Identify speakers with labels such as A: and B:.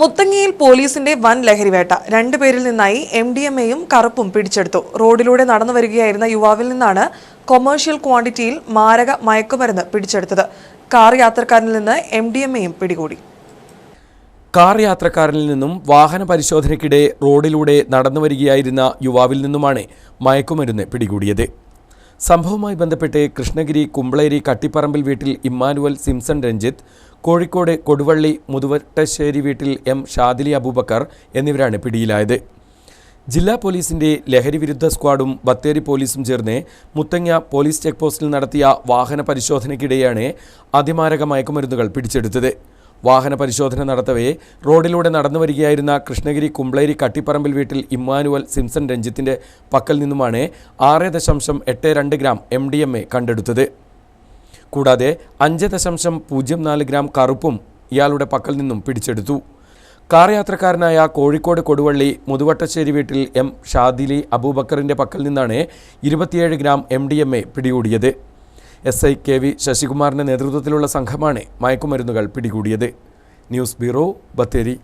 A: മുത്തങ്ങിയിൽ പോലീസിന്റെ വൻ ലഹരിവേട്ട. രണ്ടുപേരിൽ നിന്നായി എം ഡി എം എയും കറുപ്പും പിടിച്ചെടുത്തു. റോഡിലൂടെ നടന്നു വരികയായിരുന്ന യുവാവിൽ നിന്നാണ് കൊമേഴ്ഷ്യൽ ക്വാണ്ടിറ്റിയിൽ മാരക മയക്കുമരുന്ന് പിടിച്ചെടുത്തത്. കാർ യാത്രക്കാരിൽ നിന്ന് എം ഡി എം എയും പിടികൂടി.
B: കാർ യാത്രക്കാരിൽ നിന്നും വാഹന പരിശോധനയ്ക്കിടെ റോഡിലൂടെ നടന്നു വരികയായിരുന്ന യുവാവിൽ നിന്നുമാണ് മയക്കുമരുന്ന് പിടികൂടിയത്. സംഭവവുമായി ബന്ധപ്പെട്ട് കൃഷ്ണഗിരി കുമ്പളേരി കട്ടിപ്പറമ്പിൽ വീട്ടിൽ ഇമ്മാനുവൽ സിംസൺ രഞ്ജിത്ത് കോഴിക്കോട് കൊടുവള്ളി മുതുവട്ടശ്ശേരി വീട്ടിൽ എം ഷാദിലി അബൂബക്കർ എന്നിവരാണ് പിടിയിലായത്. ജില്ലാ പോലീസിന്റെ ലഹരിവിരുദ്ധ സ്ക്വാഡും ബത്തേരി പോലീസും ചേർന്ന് മുത്തങ്ങ പോലീസ് ചെക്ക് പോസ്റ്റിൽ നടത്തിയ വാഹന പരിശോധനയ്ക്കിടെയാണ് അതിമാരക മയക്കുമരുന്നുകൾ പിടിച്ചെടുത്തത്. വാഹന പരിശോധന നടത്തവേ റോഡിലൂടെ നടന്നു വരികയായിരുന്ന കൃഷ്ണഗിരി കുംബ്ലേരി കട്ടിപ്പറമ്പിൽ വീട്ടിൽ ഇമ്മാനുവൽ സിംസൺ രഞ്ജിത്തിന്റെ പക്കൽ നിന്നുമാണ് ആറ് ദശാംശം എട്ട് രണ്ട് gram M D M A കണ്ടെടുത്തത്. കൂടാതെ അഞ്ച് ദശാംശം പൂജ്യം നാല് ഗ്രാം കറുപ്പും ഇയാളുടെ പക്കൽ നിന്നും പിടിച്ചെടുത്തു. കാർ യാത്രക്കാരനായ കോഴിക്കോട് കൊടുവള്ളി മുതുവട്ടശ്ശേരി വീട്ടിൽ എം ഷാദിലി അബൂബക്കറിന്റെ പക്കൽ നിന്നാണ് ഇരുപത്തിയേഴ് gram M D M A പിടികൂടിയത്. എസ് ഐ കെ വി ശശികുമാറിന്റെ നേതൃത്വത്തിലുള്ള സംഘമാണ് മയക്കുമരുന്നുകൾ പിടികൂടിയത്. News bureau Bathery.